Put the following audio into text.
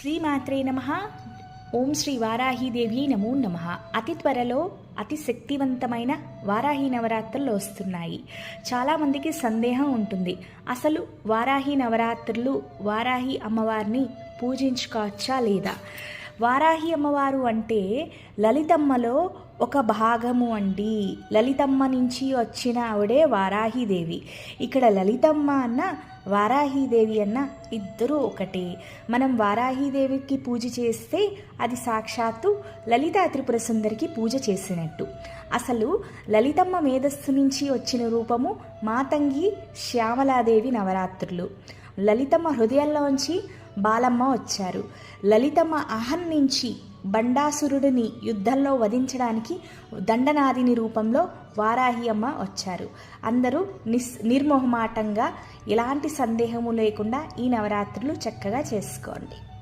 శ్రీమాత్రే నమ. ఓం శ్రీ వారాహీదేవి నమో నమ. అతి త్వరలో అతి శక్తివంతమైన వారాహి నవరాత్రులు వస్తున్నాయి. చాలామందికి సందేహం ఉంటుంది. అసలు వారాహి నవరాత్రులు వారాహి అమ్మవారిని పూజించుకోవచ్చా లేదా? వారాహి అమ్మవారు అంటే లలితమ్మలో ఒక భాగము అండి. లలితమ్మ నుంచి వచ్చిన ఆవిడే వారాహిదేవి ఇక్కడ లలితమ్మ అన్న వారాహీదేవి అన్న ఇద్దరూ ఒకటే. మనం వారాహీదేవికి పూజ చేస్తే అది సాక్షాత్తు లలితా త్రిపుర సుందరికి పూజ చేసినట్టు. అసలు లలితమ్మ మేధస్సు నుంచి వచ్చిన రూపము మాతంగి శ్యామలాదేవి నవరాత్రులు. లలితమ్మ హృదయంలోంచి బాలమ్మ వచ్చారు. లలితమ్మ అహం నుంచి బండాసురుడిని యుద్ధంలో వధించడానికి దండనాదిని రూపంలో వారాహి అమ్మ వచ్చారు. అందరూ నిస్ నిర్మోహమాటంగా ఎలాంటి సందేహము లేకుండా ఈ నవరాత్రులు చక్కగా చేసుకోండి.